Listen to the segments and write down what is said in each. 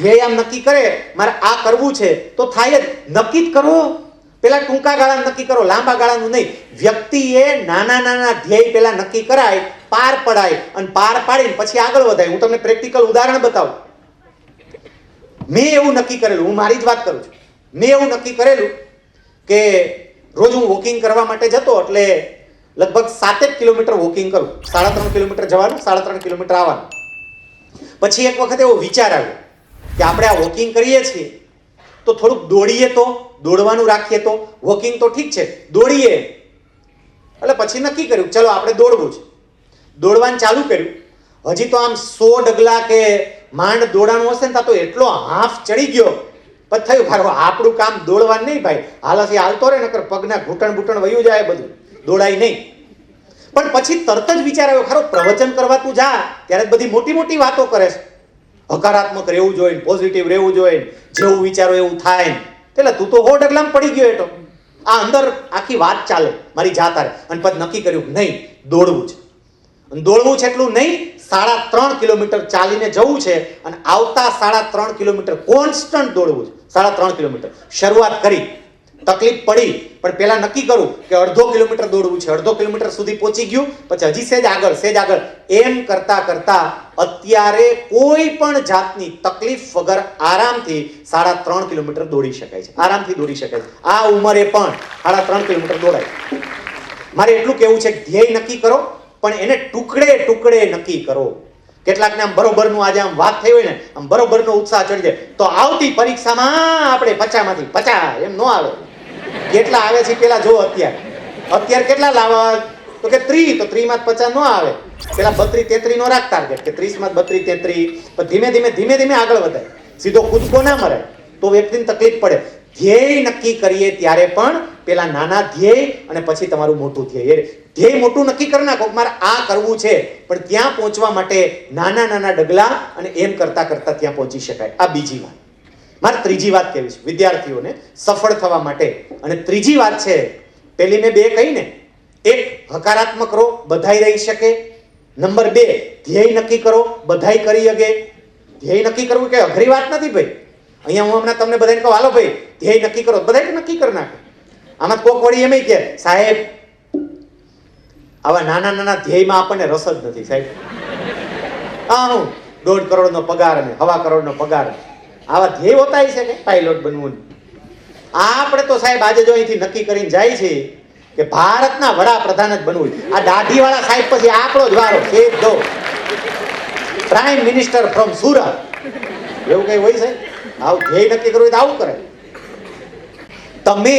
ધ્યેય આમ નક્કી કરે, મારે આ કરવું છે, તો થાય જ. નક્કી જ કરો. પેલા ટૂંકા ગાળા નક્કી કરો, લાંબા ગાળાનું નહીં. વ્યક્તિએ નાના નાના ધ્યેય પેલા નક્કી કરાય, પાર પડાય અને પાર પાડીને પછી આગળ વધાય. હું તમને પ્રેક્ટિકલ ઉદાહરણ બતાવું. મેં એવું નક્કી કરેલું, હું મારી જ વાત કરું છું. મેં એવું નક્કી કરેલું કે રોજ હું વોકિંગ કરવા માટે જતો, એટલે લગભગ સાતેક કિલોમીટર વોકિંગ કરું. સાડા ત્રણ કિલોમીટર જવાનું, સાડા ત્રણ કિલોમીટર આવવાનું. પછી એક વખત એવો વિચાર આવ્યો. કે આપણે આ વોકિંગ કરીએ છીએ, તો થોડુંક દોડીએ તો, દોડવાનું રાખીએ તો વોકિંગ તો ઠીક છે, દોડીએ. એટલે પછી નક્કી કર્યું ચલો આપણે દોડવું છે. દોડવાનું ચાલુ કર્યું. હજી તો આમ સો ડગલા કે માંડ દોડાનું હશે ને, તો એટલો હાફ ચડી ગયો. પછી થયું ભારો આપણું કામ દોડવાનું નહીં ભાઈ. હાલથી હાલતો રહે, નકર પગના ઘૂંટણ બૂટણ વયું જાય બધું. દોડાય નહીં. પણ પછી તરત જ વિચાર આવ્યો, ખરો, પ્રવચન કરવા તું જા. ત્યારે બધી મોટી મોટી વાતો કરે છે. હકારાત્મક રહેવું જોઈએ પોઝિટિવ રહેવું જોઈએ જેવું વિચારો એવું થાય. એટલે તું તો હો ડગલામ પડી ગયો એટલો આ અંદર આખી વાત ચાલે, મારી જાતારે અને પછી નક્કી કર્યું નહીં, દોડવું છે. અને દોડવું છે એટલું નહીં, સાડા ત્રણ કિલોમીટર ચાલીને જવું છે અને આવતા સાડા ત્રણ કિલોમીટર કોન્સ્ટન્ટ દોડવું છે. સાડા ત્રણ કિલોમીટર. શરૂઆત કરી. તકલીફ પડી, પણ પહેલા નક્કી કરું કે અડધો કિલોમીટર દોડવું છે. અડધો કિલોમીટર સુધી પહોંચી ગયું, પછી હજી સેજ આગળ સેજ આગળ. એમ કરતા કરતા અત્યારે કોઈ પણ જાતની તકલીફ વગર આરામથી સાડા ત્રણ કિલોમીટર દોડી શકાય છે. આરામથી દોડી શકાય છે. આ ઉંમરે પણ સાડા ત્રણ કિલોમીટર દોડાય. મારે એટલું કેવું છે કે ધ્યેય નક્કી કરો, પણ એને ટુકડે ટુકડે નક્કી કરો. કેટલાકને આમ બરોબરનું આજે આમ વાત થઈ હોય ને, આમ બરોબરનો ઉત્સાહ ચડી જાય. તો આવતી પરીક્ષામાં આપણે પચામાંથી પચા એમ ન આવે. કેટલા આવે છે પેલા જો અત્યારે. અત્યારે કેટલા લાવવા? તો કે ત્રી, તો ત્રીમાં પચાસ નો આવે. પેલા બત્રી તેત્રી નો રાખ ટાર્ગેટ કે ત્રીસમાં બત્રી તેત્રી. પણ ધીમે ધીમે ધીમે ધીમે આગળ વધે. સીધો કૂદકો ના મરે, તો વ્યક્તિને તકલીફ પડે. ધ્યેય નક્કી કરીએ ત્યારે પણ પેલા નાના ધ્યેય અને પછી તમારું મોટું ધ્યેય. ધ્યેય મોટું નક્કી કરી નાખો મારે આ કરવું છે, પણ ત્યાં પહોંચવા માટે નાના નાના ડગલા અને એમ કરતા કરતા ત્યાં પહોંચી શકાય. આ બીજી વાત. મારે ત્રીજી વાત કહેવી છે, વિદ્યાર્થીઓને સફળ થવા માટે. અને ત્રીજી વાત છે, પેલી મેં બે કહી ને, એક, હકારાત્મક રહો, બધાય રહી શકે. નંબર બે, ધ્યેય નક્કી કરો, બધાય કરી શકે. ધ્યેય નક્કી કરવું કે અઘરી વાત નથી ભાઈ? અહીંયા હું હમણાં તમને બધાને કહું, હાલો ભાઈ, ધ્યેય નક્કી કરો. બધાય નક્કી કરી નાખે. આમાં કોક વળી એમ કે, સાહેબ, આવા નાના નાના ધ્યેયમાં આપણને રસ જ નથી, સાહેબ. હા હું દોઢ કરોડનો પગાર અને હવા કરોડનો પગાર. આવા ધ્યેય હોતા છે કે પાયલોટ બનવું આપણે તો સાહેબ આજે જો અહીંથી નક્કી કરીને જાય છે કે ભારતના વડાપ્રધાન જ બનવું. આ દાઢીવાળા સાહેબ પછી આપણો જ વારો સીધો પ્રાઇમ મિનિસ્ટર ફ્રોમ સુરત એવું કઈ હોય છે આવું ધ્યેય નક્કી કરવું હોય તો આવું કરે. તમે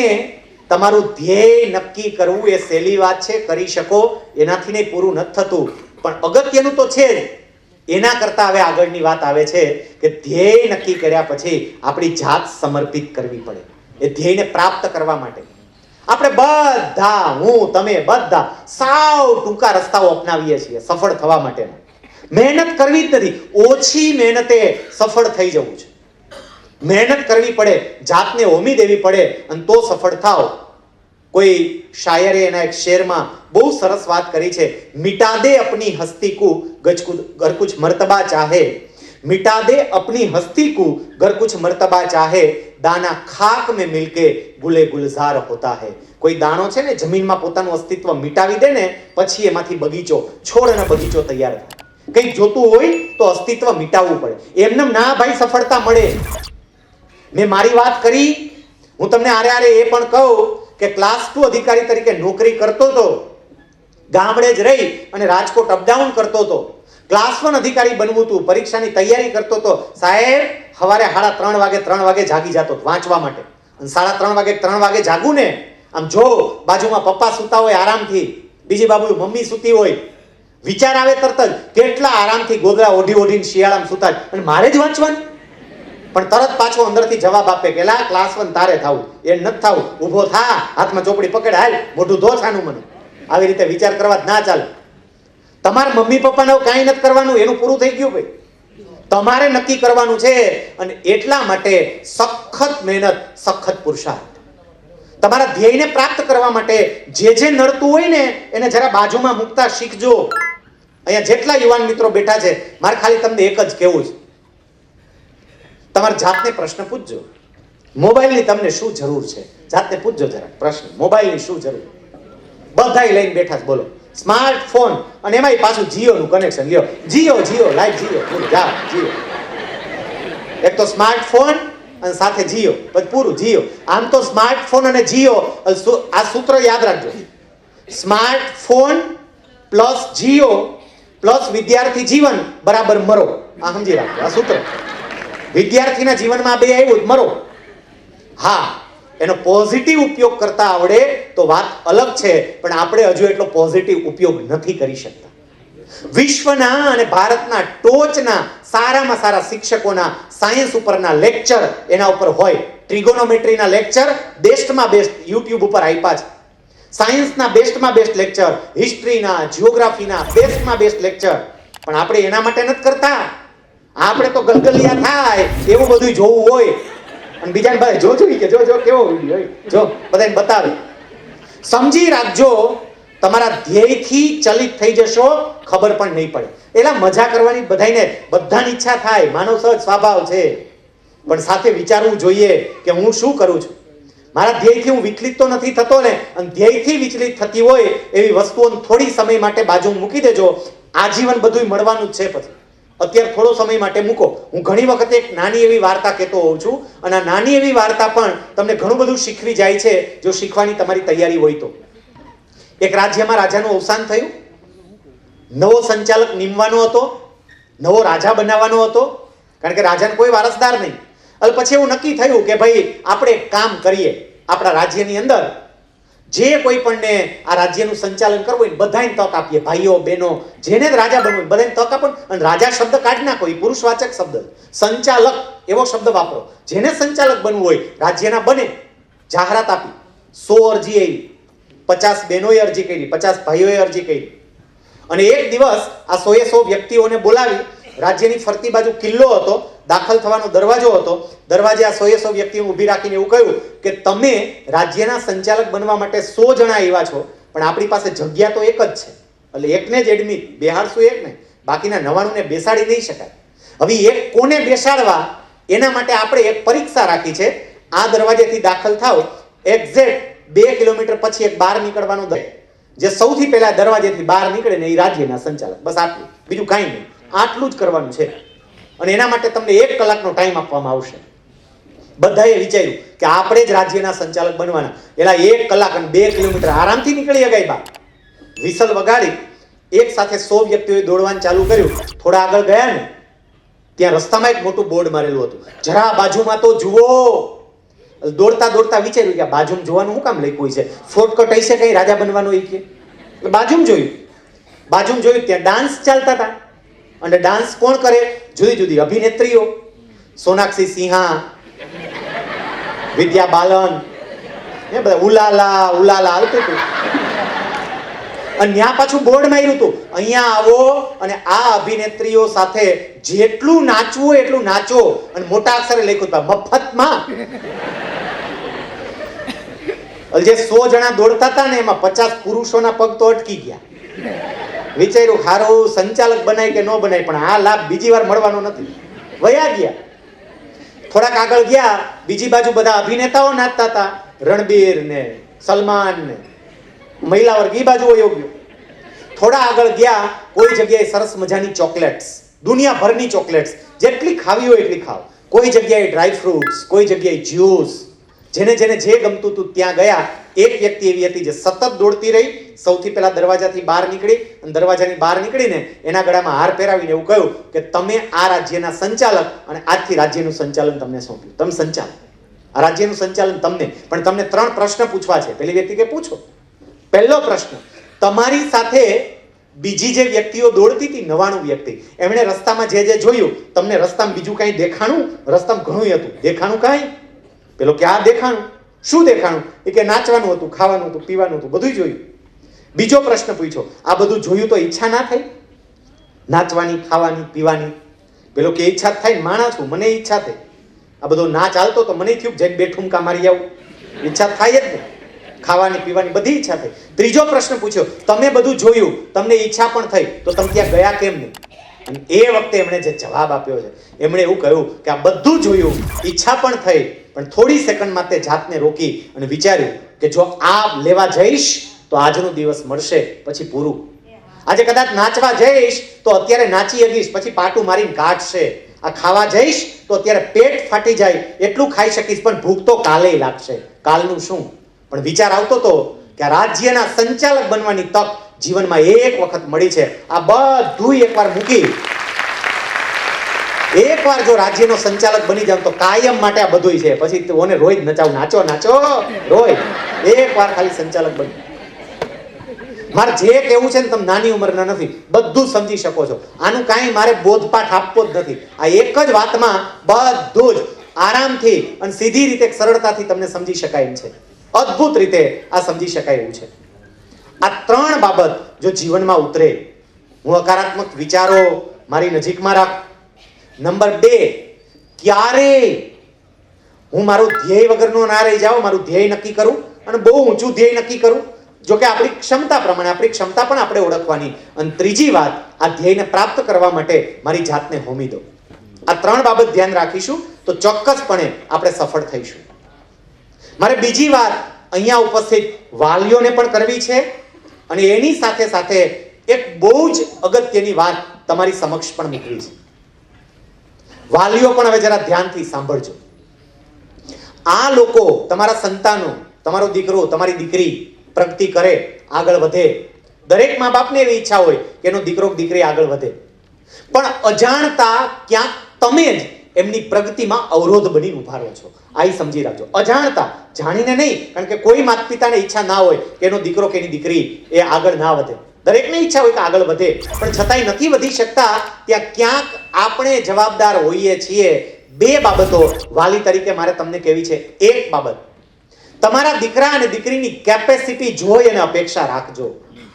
તમારું ધ્યેય નક્કી કરવું એ સહેલી વાત છે, કરી શકો. એનાથી નહીં પૂરું નથી થતું. પણ અગત્યનું તો છે જ. એના કરતાં હવે આગળની વાત આવે છે કે ધ્યેય નક્કી કર્યા પછી આપણી જાત સમર્પિત કરવી પડે. એ ધ્યેયને પ્રાપ્ત કરવા માટે. આપણે બધા, હું, તમે બધા સાવ ટૂંકા રસ્તાઓ અપનાવીએ છીએ સફળ થવા માટેના. મહેનત કરવી જ નથી, ઓછી મહેનતે સફળ થઈ જવું છે. મહેનત કરવી પડે, જાતને હોમી દેવી પડે અને તો સફળ થાવ કોઈ શાયરે એના એક શેરમાં બહુ સરસ વાત કરી છે મિટા દે અપની હસ્તી કુ ગજકુ કુછ મર્તબા ચાહે. મિટા દે અપની હસ્તી કુ કુછ મર્તબા ચાહે. દાના ખાક મે મિલકે ગુલે ગુલઝાર હોતા હે. કોઈ દાણો છે ને, જમીનમાં પોતાનું અસ્તિત્વ મિટાવી દે ને, પછી એમાંથી બગીચો, છોડ અને બગીચો તૈયાર થાય. કંઈક જોતું હોય તો અસ્તિત્વ મિટાવવું પડે. એમને ના ભાઈ, સફળતા મળે. મેં મારી વાત કરી. હું તમને આરે આરે એ પણ કહું કે ક્લાસ ટુ અધિકારી તરીકે નોકરી કરતો હતો ગામડે જ રહી અને રાજકોટ અપડાઉન કરતો હતો ક્લાસ વન અધિકારી બનવું હતું પરીક્ષાની તૈયારી કરતો હતો સાહેબ સવારે સાડા ત્રણ વાગે ત્રણ વાગે જાગી જતો વાંચવા માટે. અને સાડા ત્રણ વાગે ત્રણ વાગે જાગું ને, આમ જો, બાજુમાં પપ્પા સૂતા હોય આરામથી, બીજી બાજુ મમ્મી સૂતી હોય, વિચાર આવે તરત જ, કેટલા આરામથી ગોદડા ઓઢી ઓઢીને શિયાળામાં સૂતા અને મારે જ વાંચવાનું. પણ તરત પાછો અંદરથી જવાબ આપે કે લા ક્લાસ વન તારે થવું. એ નથી થવું. ઊભો થા, હાથમાં ચોપડી પકડ, હાલ, મોઢું ધો છાનું મને. આવી રીતે વિચાર કરવા જ ના ચાલે. તમારા મમ્મી પપ્પાને કાંઈ નથી કરવાનું, એનું પૂરું થઈ ગયું ભાઈ. તમારે નક્કી કરવાનું છે અને એટલા માટે સખત મહેનત, સખત પુરુષાર્થ. તમારા ધ્યેયને પ્રાપ્ત કરવા માટે જે જે નડતું હોય ને, એને જરા બાજુમાં મૂકતા શીખજો. અહીંયા જેટલા યુવાન મિત્રો બેઠા છે, મારે ખાલી તમને એક જ કહેવું છે. તમારા જાતને પ્રશ્ન પૂછજો. મોબાઈલની તમને શું જરૂર છે? જાતને પૂછજો જરા, પ્રશ્ન. મોબાઈલની શું જરૂર? બધાય લઈને બેઠા છે, બોલો. સ્માર્ટફોન અને એમાંય પાછું જીઓનું કનેક્શન લ્યો. Jio Jio, light Jio. જા જીઓ એક તો સ્માર્ટફોન અને સાથે જીઓ. પછી પૂરું જીઓ. આમ તો સ્માર્ટફોન અને જીઓ આ સૂત્ર યાદ રાખજો. સ્માર્ટફોન પ્લસ જીઓ પ્લસ વિદ્યાર્થી જીવન બરાબર મરો. આ સમજી રાખજો, આ સૂત્ર. વિદ્યાર્થીના જીવનમાં બે આવ્યું મરો. હા, એનો પોઝિટિવ ઉપયોગ કરતા આવડે તો વાત અલગ છે, પણ આપણે હજુ એટલો પોઝિટિવ ઉપયોગ નથી કરી શકતા. વિશ્વના અને ભારતના ટોચના સારામાં સારા શિક્ષકોના સાયન્સ ઉપરના લેક્ચર એના ઉપર હોય. ટ્રિગોનોમેટ્રીના લેક્ચર બેસ્ટમાં બેસ્ટ યુટ્યુબ ઉપર આપ્યા છે. સાયન્સના બેસ્ટમાં બેસ્ટ લેક્ચર હિસ્ટ્રીના જિયોગ્રાફીના બેસ્ટમાં બેસ્ટ લેક્ચર પણ આપણે એના માટે નથી કરતા. આપણે તો ગલગલિયા થાય, એવું બધું જોવું હોય. અને બીજાને ભાઈ, જો જોઈ કે જો જો, કેવો વીડિયો જો બધાને બતાવે. સમજી રાખજો, તમારા ધ્યેયથી ચલિત થઈ જશો, ખબર પણ નહીં પડે. એલા મજા કરવાની બધાને બધાની ઈચ્છા થાય, માનવ સહજ સ્વભાવ છે. પણ સાથે વિચારવું જોઈએ કે હું શું કરું છું. મારા ધ્યેયથી હું વિચલિત તો નથી થતો ને, અને ધ્યેયથી વિચલિત થતી હોય, એવી વસ્તુઓને થોડી સમય માટે બાજુ મૂકી દેજો. આજીવન બધું મળવાનું જ છે પછી. અત્યારે થોડો સમય માટે મૂકો. હું ઘણી વખતે એક નાની એવી વાર્તા કહેતો હોઉં છું અને આ નાની એવી વાર્તા પણ તમને ઘણું બધું શીખવી જાય છે જો શીખવાની તમારી તૈયારી હોય તો. એક રાજ્યમાં રાજાનું અવસાન થયું. નવો સંચાલક નીમવાનો હતો. નવો રાજા બનાવવાનો હતો. કારણ કે રાજાને કોઈ વારસદાર નહીં. અને પછી એવું નક્કી થયું કે ભાઈ, આપણે કામ કરીએ. આપણા રાજ્યની અંદર જે કોઈ પણને આ રાજ્યનું સંચાલન કરવું હોય બધાને તક આપીએ, ભાઈઓ, બહેનો, જેને જ રાજા બનવું બધાને તક આપો અને રાજા શબ્દ કાઢી નાખો, એ પુરુષવાચક શબ્દ સંચાલક એવો શબ્દ વાપરો, જેને સંચાલક બનવું હોય, રાજ્યના બને, જાહેરાત આપી, સો અરજી આવી, પચાસ બહેનોએ અરજી કરી, પચાસ ભાઈઓએ અરજી કરી. અને એક દિવસ આ સોએ સો વ્યક્તિઓને બોલાવી રાજ્યની ફરતી બાજુ કિલ્લો હતો, દાખલ થવાનો દરવાજો હતો. દરવાજે આ સોએ સો વ્યક્તિઓ ઊભી રાખીને એવું કહ્યું કે તમે રાજ્યના સંચાલક બનવા માટે સો જણા આવ્યા છો, પણ આપણી પાસે જગ્યા તો એક જ છે. એટલે એકને જ એડમિટ બેહાડશું એક ને? બાકીના નવાણુંને બેસાડી નહીં શકાય. હવે એક કોને બેસાડવા? એના માટે આપણે એક પરીક્ષા રાખી છે. આ દરવાજેથી દાખલ થાવ એક્ઝેક્ટ બે કિલોમીટર પછી એક બહાર નીકળવાનો દર. જે સૌથી પહેલા દરવાજેથી બહાર નીકળે ને એ રાજ્યના સંચાલક. બસ આટલું. બીજું કાંઈ નહીં. આટલું જ કરવાનું છે. અને એના માટે તમને એક કલાકનો ટાઈમ આપવામાં આવશે. બધાએ વિચાર્યું કે આપણે જ રાજ્યના સંચાલક બનવાના. એલા એક કલાક અને બે કિલોમીટર આરામથી નીકળી ગઈ બા વિસલ વગાડી, એક સાથે સો વ્યક્તિઓએ દોડવાનું ચાલુ કર્યું. થોડા આગળ ગયા ને, ત્યાં રસ્તામાં એક મોટું બોર્ડ મારેલું હતું. જરા બાજુમાં તો જુઓ. દોડતા દોડતા વિચાર્યું કે બાજુમાં જોવાનું શું કામ લખ્યું છે? શોર્ટકટ હશે કઈ રાજા બનવાનું એ કે? બાજુમાં જોયું. બાજુમાં જોયું, ત્યાં ડાન્સ ચાલતા હતા. અને ડાન્સ કોણ કરે? જુદી જુદી અભિનેત્રીઓ. સોનાક્ષી સિંહા, વિદ્યા બાલન, એ બધા ઉલાલા ઉલાલા આવતું હતું અને ત્યાં પાછું બોર્ડ માર્યું હતું અહીંયા આવો અને આ અભિનેત્રીઓ સાથે જેટલું નાચવું એટલું નાચો. અને મોટા અક્ષરે લખ્યું હતા મફતમાં. જે સો જણા દોડતા હતા ને એમાં પચાસ પુરુષોના પગ તો અટકી ગયા. વિચાર્યું, હારું, સંચાલક બનાય કે ન બનાય, પણ આ લાભ બીજી વાર મળવાનો નથી. વયા ગયા. થોડાક આગળ ગયા, બીજી બાજુ બધા અભિનેતાઓ નાચતા હતા. રણબીર ને સલમાન ને મહિલા વર્ગ એ બાજુ વયો થોડા આગળ ગયા, કોઈ જગ્યાએ સરસ મજાની ચોકલેટ્સ, દુનિયાભરની ચોકલેટ્સ. જેટલી ખાવી હોય એટલી ખાવ કોઈ જગ્યાએ ડ્રાય ફ્રૂટ્સ કોઈ જગ્યાએ જ્યુસ જેને જેને જે ગમતું હતું ત્યાં ગયા, એક વ્યક્તિ એવી હતી જે સતત દોડતી રહી, સૌથી પહેલા દરવાજાથી બહાર નીકળી અને દરવાજાની બહાર નીકળીને એના ગળામાં હાર પહેરાવીને એવું કહ્યું કે તમે આ રાજ્યના સંચાલક અને આજથી રાજ્યનું સંચાલન તમને સોંપ્યું. તમે સંચાલક. આ રાજ્યનું સંચાલન તમને. પણ તમને ત્રણ પ્રશ્ન પૂછવા છે. પેલી વ્યક્તિ કે પૂછો. પહેલો પ્રશ્ન, તમારી સાથે બીજી જે વ્યક્તિઓ દોડતી હતી, નવાણું વ્યક્તિ, એમણે રસ્તામાં જે જે જોયું, તમને રસ્તામાં બીજું કાંઈ દેખાણું? રસ્તામાં ઘણું હતું. દેખાણું કાંઈ? પેલો કે આ દેખાણું, શું દેખાણું? એ કે નાચવાનું હતું, ખાવાનું હતું, પીવાનું હતું બધું જોયું. બીજો પ્રશ્ન પૂછ્યો, આ બધું જોયું તો ઈચ્છા ના થઈ? નાચવાની, ખાવાની, પીવાની? પેલો કે ઈચ્છા થાય માણા છું મને ઈચ્છા થઈ. આ બધો ના ચાલતો તો મને થયું જઈને બે ઠુમકા મારી આવું. ઈચ્છા થાય જ ને. ખાવાની, પીવાની બધી ઈચ્છા થઈ. ત્રીજો પ્રશ્ન પૂછ્યો, તમે બધું જોયું, તમને ઈચ્છા પણ થઈ, તો તમે ત્યાં ગયા કેમ નહીં? અને એ વખતે એમણે જે જવાબ આપ્યો છે, એમણે એવું કહ્યું કે આ બધું જોયું, ઈચ્છા પણ થઈ પણ થોડી સેકન્ડમાં તે જાતને રોકી અને વિચાર્યું કે જો આ લેવા જઈશ, તો આજનો દિવસ મળશે, પછી પૂરું. આજે કદાચ નાચવા જઈશ, તો અત્યારે નાચી શકીશ પછી પાટું મારીને કાઢશે. આ ખાવા જઈશ, તો અત્યારે પેટ ફાટી જાય, એટલું ખાઈ શકીશ, પણ ભૂખ તો કાલે લાગશે. કાલનું શું? પણ વિચાર આવતો તો કે રાજ્યના સંચાલક બનવાની તક જીવનમાં એક વખત મળી છે. આ બધું એકવાર મૂકી એકવાર જો રાજ્યનો સંચાલક બની જાવ તો કાયમ માટે આ બધું છે. પછી ઓને રોજ નચાવ, નાચો નાચો. રોજ એકવાર ખાલી સંચાલક બની. મારે જે કેવું છે ને તમે નાની ઉંમરના નથી, બધું સમજી શકો છો. આનું કાંઈ મારે બોધપાઠ આપવો જ નથી. આ એક જ વાતમાં બધું જ આરામથી અને સીધી રીતે સરળતાથી તમને સમજી શકાય એમ છે. અદ્ભુત રીતે આ સમજી શકાય એવું છે. આ ત્રણ બાબત જો જીવનમાં ઉતરે, હું હકારાત્મક વિચારો મારી નજીકમાં રાખ નંબર બે, ક્યારે? હું મારું ધ્યેય વગરનો ના રહી જાઉં, મારું ધ્યેય નક્કી કરું અને બહુ ઊંચું ધ્યેય નક્કી કરું. જો કે આપણી ક્ષમતા પ્રમાણે, આપણી ક્ષમતા પણ આપણે ઓળખવાની. અને ત્રીજી વાત, આ ધ્યેયને પ્રાપ્ત કરવા માટે મારી જાતને હોમી દો. આ ત્રણ બાબત ધ્યાન રાખીશું તો ચોક્કસપણે આપણે સફળ થઈશું. મારે બીજી વાત અહીંયા ઉપસ્થિત વાલીઓને પણ કરવી છે અને એની સાથે સાથે એક બહુ જ અગત્યની વાત તમારી સમક્ષ પણ મૂકવી છે. વાલીઓ પણ હવે જરા ધ્યાનથી સાંભળજો. આ લોકો તમારા સંતાનો, તમારો દીકરો, તમારી દીકરી પ્રગતિ કરે, આગળ વધે. દરેક મા બાપને એવી ઈચ્છા હોય કે એનો દીકરો દીકરી આગળ વધે. પણ અજાણતા ક્યાંક તમે જ એમની પ્રગતિમાં અવરોધ બની ઊભા રહો છો. આ સમજી રાખજો. અજાણતા જાણીને નહીં, કારણ કે કોઈ માતા પિતાને ઈચ્છા ના હોય કે એનો દીકરો કે એની દીકરી એ આગળ ના વધે. દરેકને ઈચ્છા હોય કે આગળ વધે, પણ છતાંય નથી વધી શકતા ત્યાં ક્યાંક આપણે જવાબદાર હોઈએ છીએ. બે બાબતો વાલી તરીકે મારે તમને કહેવી છે. એક બાબત, તમારા દીકરા અને દીકરીની કેપેસિટી જોઈ અને અપેક્ષા રાખજો.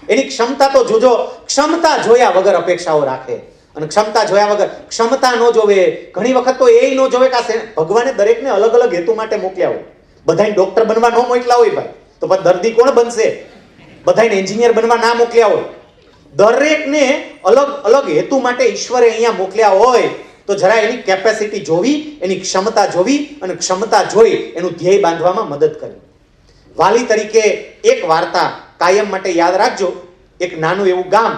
એની ક્ષમતા તો જોજો. ક્ષમતા જોયા વગર અપેક્ષાઓ રાખે. અને ક્ષમતા જોયા વગર ક્ષમતા ન જોવે. ઘણી વખત તો એ ન જોવે કે ભગવાને દરેકને અલગ અલગ હેતુ માટે મોકલ્યા હોય. બધાને ડોક્ટર બનવા ન મોકલા હોય ભાઈ. તો દર્દી કોણ બનશે? બધાને એન્જિનિયર બનવા ના મોકલ્યા હોય. દરેકને અલગ અલગ હેતુ માટે ઈશ્વરે અહીંયા મોકલ્યા હોય તો જરા એની કેપેસિટી જોવી, એની ક્ષમતા જોવી અને ક્ષમતા જોઈ એનું ધ્યેય બાંધવામાં મદદ કરવી. વાલી તરીકે એક વાર્તા કાયમ માટે યાદ રાખજો. એક નાનું એવું ગામ.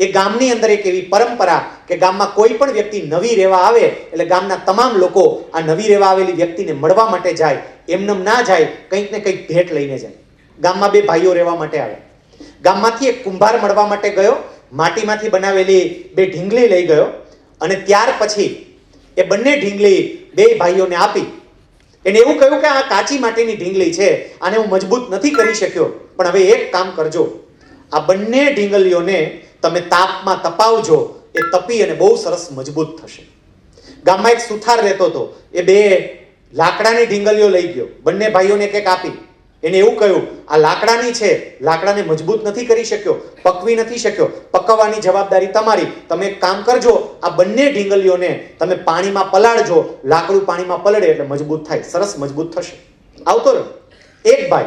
એ ગામની અંદર એક એવી પરંપરા કે ગામમાં કોઈ પણ વ્યક્તિ નવી રહેવા આવે એટલે ગામના તમામ લોકો આ નવી રહેવા આવેલી વ્યક્તિને મળવા માટે જાય. એમનેમ ના જાય, કંઈક ને કંઈક ભેટ લઈને જાય. ગામમાં બે ભાઈઓ રહેવા માટે આવે ગામમાંથી એક કુંભાર મળવા માટે ગયો, માટીમાંથી બનાવેલી બે ઢીંગલી લઈ ગયો અને ત્યાર પછી એ બંને ઢીંગલી બે ભાઈઓને આપી. એને એવું કહ્યું કે આ કાચી માટીની ઢીંગલી છે, આને હું મજબૂત નથી કરી શક્યો, પણ હવે એક કામ કરજો. આ બંને ઢીંગલીઓને તમે તાપમાં તપાવજો, એ તપી અને બહુ સરસ મજબૂત થશે. ગામમાં એક સુથાર રહેતો હતો, એ બે લાકડાની ઢીંગલીઓ લઈ ગયો, બંને ભાઈઓને એક આપી. એને એવું કહ્યું, આ લાકડાની છે, લાકડાને મજબૂત નથી કરી શક્યો, પકવી નથી શક્યો, પકવવાની જવાબદારી તમારી. તમે એક કામ કરજો, આ બંને ઢીંગલીઓને તમે પાણીમાં પલાળજો, લાકડું પાણીમાં પલળે એટલે મજબૂત થાય, સરસ મજબૂત થશે. આવતો રહ્યો. એક ભાઈ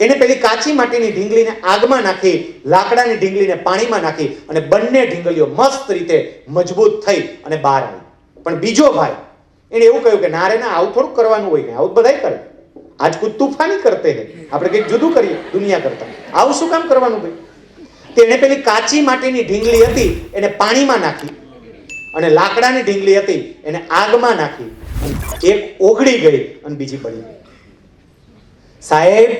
એને પેલી કાચી માટીની ઢીંગલીને આગમાં નાખી, લાકડાની ઢીંગલીને પાણીમાં નાખી અને બંને ઢીંગલીઓ મસ્ત રીતે મજબૂત થઈ અને બહાર આવી. પણ બીજો ભાઈ એને એવું કહ્યું કે, ના રે, ના, આવું થોડુંક કરવાનું હોય ને આવું બધાય કરે. આજ કુછ તૂફાની કરતે હે. આપણે કંઈક જુદું કરીએ, દુનિયા કરતા. આવું શું કામ કરવાનું ભાઈ? તેણે પેલી કાચી માટીની ઢીંગલી હતી, એને પાણીમાં નાખી. અને લાકડાની ઢીંગલી હતી, એને આગમાં નાખી. એક ઓગળી ગઈ અને બીજી પડી ગઈ. સાહેબ,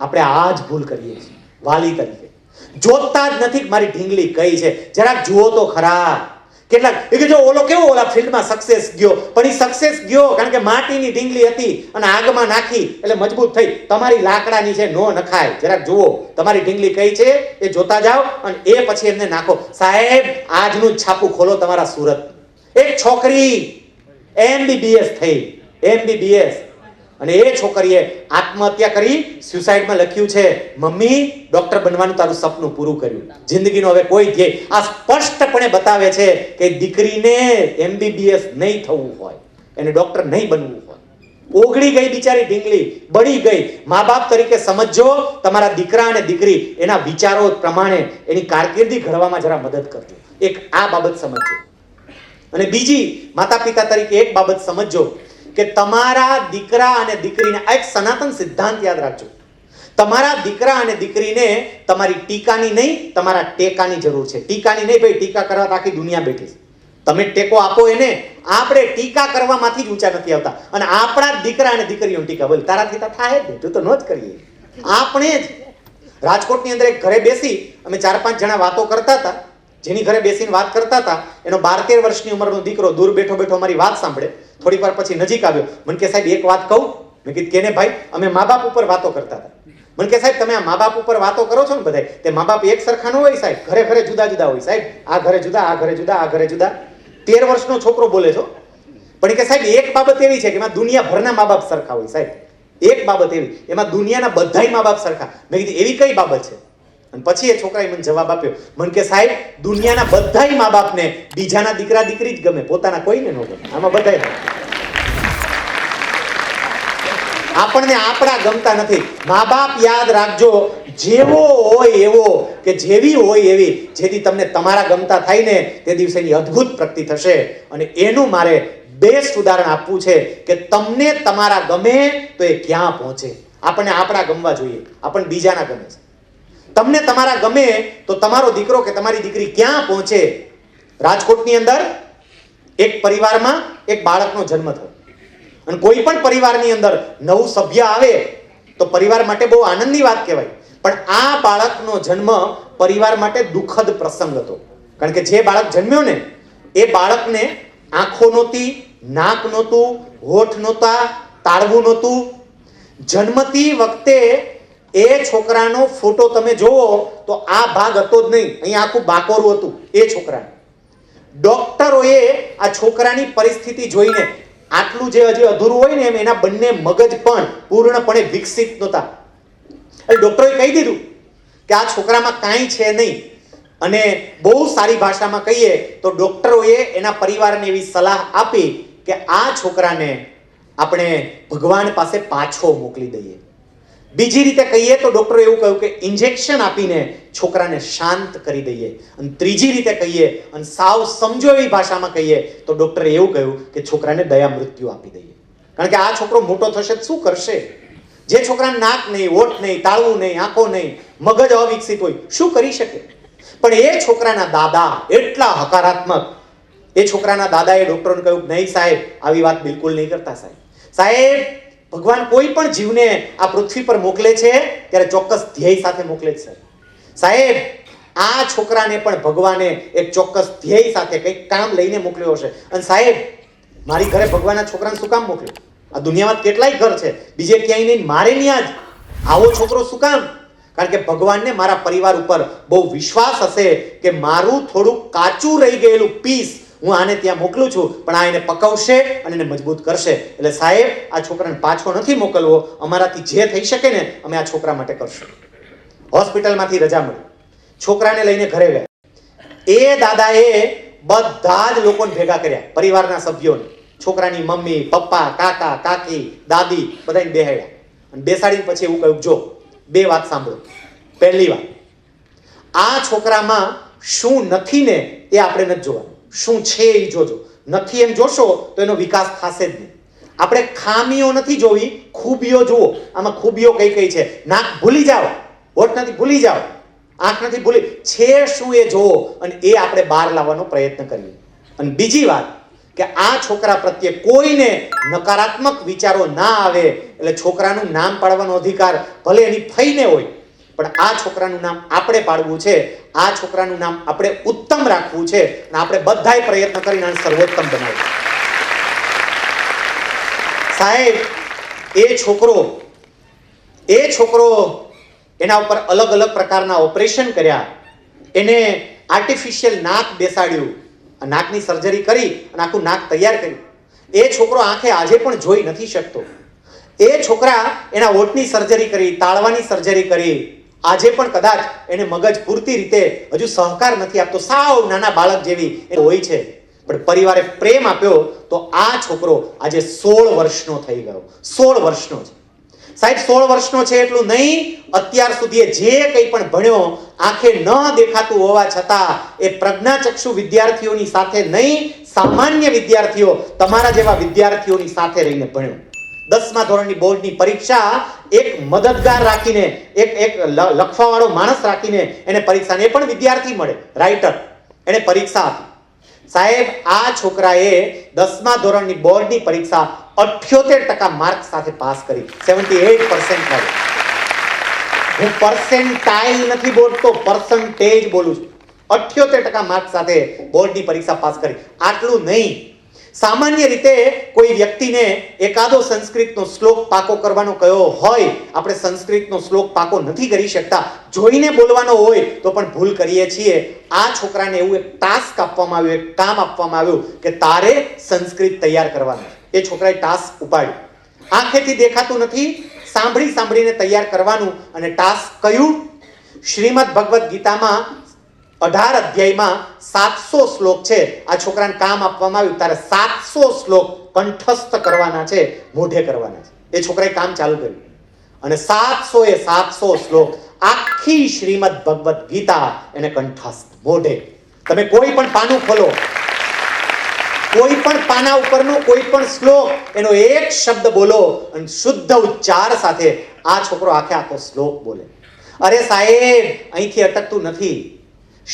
આપણે આ જ ભૂલ કરીએ છીએ. વાલી તરીકે. જોતા જ નથી મારી ઢીંગલી કઈ છે. જરાક જુઓ તો ખરા. કેટલાક એ કે જો ઓલો કેવો ઓલા ફિલ્ડમાં સક્સેસ ગયો? પણ એ સક્સેસ ગયો કારણ કે માટીની ઢીંગલી હતી અને આગમાં નાખી એટલે મજબૂત થઈ. તમારી લાકડાની છે, નો નખાય. જરાક જુઓ. તમારી ઢીંગલી કઈ છે? એ જોતા જાઓ અને એ પછી એમને નાખો. સાહેબ, આજનું છાપું ખોલો તમારા સુરત એક છોકરી એમબીબીએસ થઈ. એમબીબીએસ અને એ છોકરીએ આત્મહત્યા કરી સ્યુસાઇડમાં લખ્યું છે, મમ્મી ડોક્ટર બનવાનું તારું સપનું પૂરું કર્યું. જિંદગીનો હવે કોઈ ધ્યેય. આ સ્પષ્ટપણે બતાવે છે કે દીકરીને એમબીબીએસ નહીં થવું હોય, એને ડોક્ટર નહીં બનવું હોય. ઓગળી ગઈ બિચારી ઢીંગલી, બળી ગઈ. મા બાપ તરીકે સમજજો, તમારા દીકરા અને દીકરી એના વિચારો પ્રમાણે એની કારકિર્દી ઘડવામાં જરા મદદ કરજો. એક આ બાબત સમજજો. અને બીજી માતા પિતા તરીકે એક બાબત સમજજો. કે તમારા દીકરા અને દીકરીને આ એક સનાતન સિદ્ધાંત યાદ રાખજો. તમારા દીકરા અને દીકરીને તમારી ટીકાની નહીં, તમારા ટેકાની જરૂર છે. ટીકાની નહીં ભાઈ, ટીકા કરવા આખી દુનિયા બેઠી છે. તમે ટેકો આપો એને. આપણે ટીકા કરવામાંથી જ ઊંચા નથી આવતા. અને આપણા દીકરા અને દીકરીઓ ટીકા બોલ, તારાથી તો થાય જ તો ન જ કરીએ. આપણે જ. રાજકોટની અંદર એક ઘરે બેસી અમે ચાર પાંચ જણા વાતો કરતા હતા. જેની ઘરે બેસીને વાત કરતા હતા, એનો બાર તેર વર્ષની ઉંમરનો દીકરો દૂર બેઠો બેઠો અમારી વાત સાંભળે. થોડીક વાર પછી નજીક આવ્યો. મને કે સાહેબ, એક વાત કહું? મેં કીધું, કેને ભાઈ, અમે મા બાપ ઉપર વાતો કરતા હતા. મને કે સાહેબ, તમે આ મા બાપ ઉપર વાતો કરો છો ને બધા તે મા બાપ એક સરખા ન હોય સાહેબ. ઘરે ઘરે જુદા જુદા હોય સાહેબ. આ ઘરે જુદા, આ ઘરે જુદા, આ ઘરે જુદા. તેર વર્ષનો છોકરો બોલે છો પણ કે સાહેબ, એક બાબત એવી છે કે એમાં દુનિયાભરના મા બાપ સરખા હોય સાહેબ. એક બાબત એવી. એમાં દુનિયાના બધાય મા બાપ સરખા. મેં કીધું, એવી કઈ બાબત છે? અને પછી એ છોકરાએ મને જવાબ આપ્યો. મને કે, સાહેબ, દુનિયાના બધાય મા બાપને બીજાના દીકરા દીકરી જ ગમે, પોતાના કોઈને ન ગમે. આમાં બધાય આપણને આપણા ગમતા નથી. મા બાપ યાદ રાખજો, જેવો હોય એવો, કે જેવી હોય એવી, જેથી તમને તમારા ગમતા થાય ને તે દિવસેની અદ્ભુત પ્રગતિ થશે. અને એનું મારે બેસ્ટ ઉદાહરણ આપવું છે કે તમને તમારા ગમે તો એ ક્યાં પહોંચે. આપણને આપણા ગમવા જોઈએ. આપણને બીજાના ગમે છે. તમને તમારા ગમે તો તમારો દીકરો કે તમારી દીકરી ક્યાં પહોંચે? રાજકોટની અંદર એક પરિવારમાં એક બાળકનો જન્મ થયો. અને કોઈ પણ પરિવારની અંદર નવું સભ્ય આવે તો પરિવાર માટે બહુ આનંદની વાત કહેવાય. પણ આ બાળકનો જન્મ પરિવાર માટે દુઃખદ પ્રસંગ હતો. કારણ કે જે બાળક જન્મ્યો ને, એ બાળકને આંખો નહોતી, નાક નહોતું, હોઠ નહોતા, તાળવું નહોતું. જન્મતી વખતે એ છોકરાનો ફોટો તમે જોવો તો આ ભાગ હતો જ નહીં. અહીં આખું બાકોરું હતું. એ છોકરા ડોક્ટરોએ આ છોકરાની પરિસ્થિતિ જોઈને આટલું જે હજી અધૂરું હોય ને એમ એના બંને મગજ પણ પૂર્ણપણે વિકસિત નહોતા. એટલે ડોક્ટરોએ કહી દીધું કે આ છોકરામાં કાંઈ છે નહીં. અને બહુ સારી ભાષામાં કહીએ તો ડોક્ટરોએ એના પરિવારને એવી સલાહ આપી કે આ છોકરાને આપણે ભગવાન પાસે પાછો મોકલી દઈએ. બીજી રીતે કહીએ તો ડૉક્ટરે એવું કહ્યું કે ઇન્જેક્શન આપીને છોકરાને શાંત કરી દઈએ. અને ત્રીજી રીતે કહીએ અને સાવ સમજો એવી ભાષામાં કહીએ તો ડૉક્ટરે એવું કહ્યું કે છોકરાને દયા મૃત્યુ આપી દઈએ. કારણ કે આ છોકરો મોટો થશે તો શું કરશે? જે છોકરાને નાક નહીં, ઓઠ નહીં તાળવું નહીં, આંખો નહીં, મગજ અવિકસિત હોય, શું કરી શકે? પણ એ છોકરાના દાદા એટલા હકારાત્મક. એ છોકરાના દાદાએ ડૉક્ટરને કહ્યું નહીં સાહેબ, આવી વાત બિલકુલ નહીં કરતા સાહેબ. સાહેબ ભગવાન કોઈ પણ જીવને આ પૃથ્વી પર મોકલે છે, ત્યારે ચોક્કસ ધ્યેય સાથે મોકલે છે. સાહેબ, આ છોકરાને પણ ભગવાને એક ચોક્કસ ધ્યેય સાથે કંઈક કામ લઈને મોકલ્યો હશે. અને સાહેબ, મારી ઘરે ભગવાનના છોકરાને શું કામ મોકલ્યો? આ દુનિયામાં કેટલાય ઘર છે. બીજે ક્યાંય નહીં, મારે ત્યાં જ. આવો છોકરો શું કામ? કારણ કે ભગવાનને મારા પરિવાર ઉપર બહુ વિશ્વાસ હશે કે મારું થોડું કાચું રહી ગયેલું પીસ હું આને ત્યાં મોકલું છું, પણ આ એને પકવશે અને એને મજબૂત કરશે. એટલે સાહેબ, આ છોકરાને પાછો નથી મોકલવો. અમારાથી જે થઈ શકે ને, અમે આ છોકરા માટે કરશું. હોસ્પિટલમાંથી રજા મળી. છોકરાને લઈને ઘરે ગયા. એ દાદાએ બધા જ લોકોને ભેગા કર્યા, પરિવારના સભ્યોને. છોકરાની મમ્મી, પપ્પા, કાકા, કાકી, દાદી બધાને બેહાડ્યા. અને બેસાડીને પછી એવું કહ્યું જો, બે વાત સાંભળો. પહેલી વાત, આ છોકરામાં શું નથી ને, એ આપણે નથી જોવાનું. શું છે એ જોજો. નથી એમ જોશો તો એનો વિકાસ થશે જ નહીં. આપણે ખામીઓ નથી જોવી, ખૂબીઓ જુઓ. આમાં ખૂબીઓ કઈ કઈ છે? નાક ભૂલી જાઓ. હોઠ નથી, ભૂલી જાઓ. આંખ નથી, ભૂલી. છે શું એ જોવો અને એ આપણે બહાર લાવવાનો પ્રયત્ન કરીએ. અને બીજી વાત કે આ છોકરા પ્રત્યે કોઈને નકારાત્મક વિચારો ના આવે. એટલે છોકરાનું નામ પાડવાનો અધિકાર ભલે એની ફઈને હોય પણ આ છોકરાનું નામ આપણે પાડવું છે, આ છોકરાનું નામ આપણે ઉત્તમ રાખવું છે અને આપણે બધાય પ્રયત્ન કરીને આને સર્વોત્તમ બનાવવું સાહેબ, એ છોકરો એ છોકરો એના ઉપર અલગ અલગ પ્રકારના ઓપરેશન કર્યા. એને આર્ટિફિશિયલ નાક બેસાડ્યું નાકની સર્જરી કરી અને આખું નાક તૈયાર કર્યું. એ છોકરો આંખે આજે પણ જોઈ નથી શકતો. એ છોકરા એના ઓટની સર્જરી કરી, તાળવાની સર્જરી કરી આજે પણ કદાચ એને મગજ પૂરતી રીતે હજુ સહકાર નથી આપતો. સાવ નાના બાળક જેવી એ હોય છે. પણ પરિવારે પ્રેમ આપ્યો તો આ છોકરો આજે સોળ વર્ષનો થઈ ગયો. સોળ વર્ષનો છે. સાહેબ, સોળ વર્ષનો છે એટલું નહીં, અત્યાર સુધી જે કંઈ પણ ભણ્યો, આંખે ન દેખાતું હોવા છતાં એ પ્રજ્ઞાચક્ષુ વિદ્યાર્થીઓની સાથે નહીં, સામાન્ય વિદ્યાર્થીઓ તમારા જેવા વિદ્યાર્થીઓની સાથે રહીને ભણ્યો. દસમા ધોરણની બોર્ડની પરીક્ષા એક મદદગાર રાખીને, એક એક લખવાવાળો માણસ રાખીને એને પરીક્ષાને પણ વિદ્યાર્થી મળે, રાઇટર. એને પરીક્ષા આપી. સાહેબ, આ છોકરાએ દસમા ધોરણની બોર્ડની પરીક્ષા અઠ્યોતેર ટકા માર્ક સાથે પાસ કરી. સેવન્ટી એઇટ પર્સન્ટ હું પર્સન્ટાઇલ નથી બોલતો પર્સન્ટેજ બોલું છું. અઠ્યોતેર ટકા માર્ક સાથે બોર્ડની પરીક્ષા પાસ કરી. આટલું નહીં. સામાન્ય રીતે કોઈ વ્યક્તિને એકાદો સંસ્કૃતનો શ્લોક પાકો કરવાનો કયો હોય, આપણે સંસ્કૃતનો શ્લોક પાકો નથી કરી શકતા. જોઈને બોલવાનો હોય તો પણ ભૂલ કરીએ છીએ. આ છોકરાને એવું એક ટાસ્ક આપવામાં આવ્યું, એક કામ આપવામાં આવ્યું કે તારે સંસ્કૃત તૈયાર કરવાનું. એ છોકરાએ ટાસ્ક ઉપાડ્યું. આંખેથી દેખાતું નથી, સાંભળી સાંભળીને તૈયાર કરવાનું અને ટાસ્ક કયું? શ્રીમદ ભગવદ્ ગીતામાં અઢાર અધ્યાયમાં સાતસો શ્લોક છે. આ છોકરાને કામ આપવામાં આવ્યું. તારે સાતસો શ્લોક કંઠસ્થ કરવાના છે, મોઢે કરવાના છે. એ છોકરાએ કામ ચાલુ કર્યું. અને સાતસો એ સાતસો શ્લોક આખી શ્રીમદ ભગવદ્ ગીતા એને કંઠસ્થ, મોઢે. તમે કોઈ પણ પાનું ખોલો. કોઈ પણ પાના ઉપરનો કોઈ પણ શ્લોક એનો એક શબ્દ બોલો અને શુદ્ધ ઉચ્ચાર સાથે આ છોકરો આખે આખો શ્લોક બોલે. અરે સાહેબ, અહીંથી અટકતું નથી.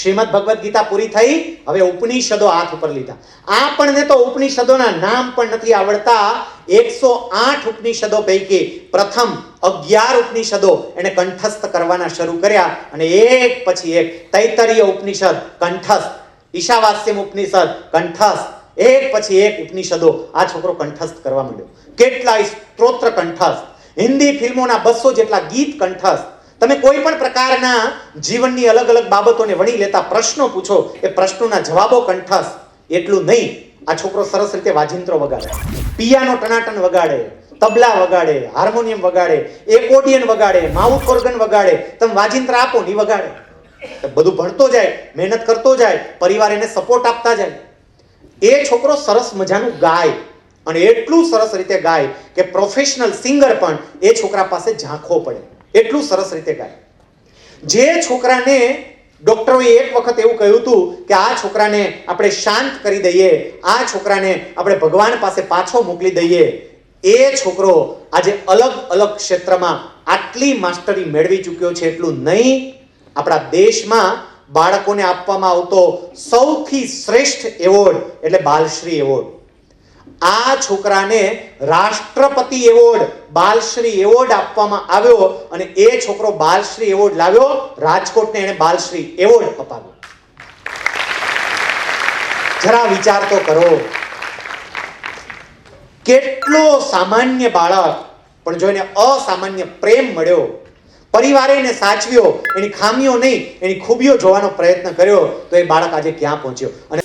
શ્રીમદ ભગવદ્ ગીતા પૂરી થઈ, હવે ઉપનિષદો હાથ ઉપર લીધા. આપણને તો ઉપનિષદોના નામ પણ નથી આવડતા. એકસો આઠ ઉપનિષદો પૈકી પ્રથમ અગિયાર ઉપનિષદો એને કંઠસ્થ કરવાના શરૂ કર્યા અને એક પછી એક તૈતરીય ઉપનિષદ, કંઠસ્થ, ઈશાવાસ્યમ ઉપનિષદ, કંઠસ્થ, એક પછી એક ઉપનિષદો આ છોકરો કંઠસ્થ કરવા માંડ્યો. કેટલાય સ્ત્રોત્ર કંઠસ્થ. હિન્દી ફિલ્મોના બસો જેટલા ગીત કંઠસ્થ. તમે કોઈ પણ પ્રકારના જીવનની અલગ અલગ બાબતોને વણી લેતા પ્રશ્નો પૂછો, એ પ્રશ્નોના જવાબો કંઠસ્થ એટલું નહીં. આ છોકરો સરસ રીતે વાજિંત્રો વગાડે. પિયાનો ટનાટન વગાડે, તબલા વગાડે, હાર્મોનિયમ વગાડે એકોડિયન વગાડે, માઉથ ઓર્ગન વગાડે, તમે વાજિંત્ર આપો ની વગાડે. બધું ભણતો જાય, મહેનત કરતો જાય, પરિવાર એને સપોર્ટ આપતા જાય. એ છોકરો સરસ મજાનું ગાય અને એટલું સરસ રીતે ગાય કે પ્રોફેશનલ સિંગર પણ એ છોકરા પાસે ઝાંખો પડે. એટલું સરસ રીતે ગાય. જે છોકરાને ડોક્ટરોએ એક વખત એવું કહ્યું હતું કે આ છોકરાને આપણે શાંત કરી દઈએ, આ છોકરાને આપણે ભગવાન પાસે પાછો મોકલી દઈએ, એ છોકરો આજે અલગ અલગ ક્ષેત્રમાં આટલી માસ્ટરી મેળવી ચૂક્યો છે એટલું નહીં, આપણા દેશમાં બાળકોને આપવામાં આવતો સૌથી શ્રેષ્ઠ એવોર્ડ એટલે બાલશ્રી એવોર્ડ. આ છોકરાને રાષ્ટ્રપતિ એવોર્ડ, બાલશ્રી એવોર્ડ આપવામાં આવ્યો અને એ છોકરો બાલશ્રી એવોર્ડ લાવ્યો. રાજકોટને એને બાલશ્રી એવોર્ડ અપાવ્યો. જરા વિચાર તો કરો. કેટલો સામાન્ય બાળક, પણ જો એને અસામાન્ય પ્રેમ મળ્યો. પરિવારે એને સાચવ્યો, એની ખામીઓ નહીં, એની ખૂબીઓ જોવાનો પ્રયત્ન કર્યો, તો એ બાળક આજે ક્યાં પહોંચ્યો? અને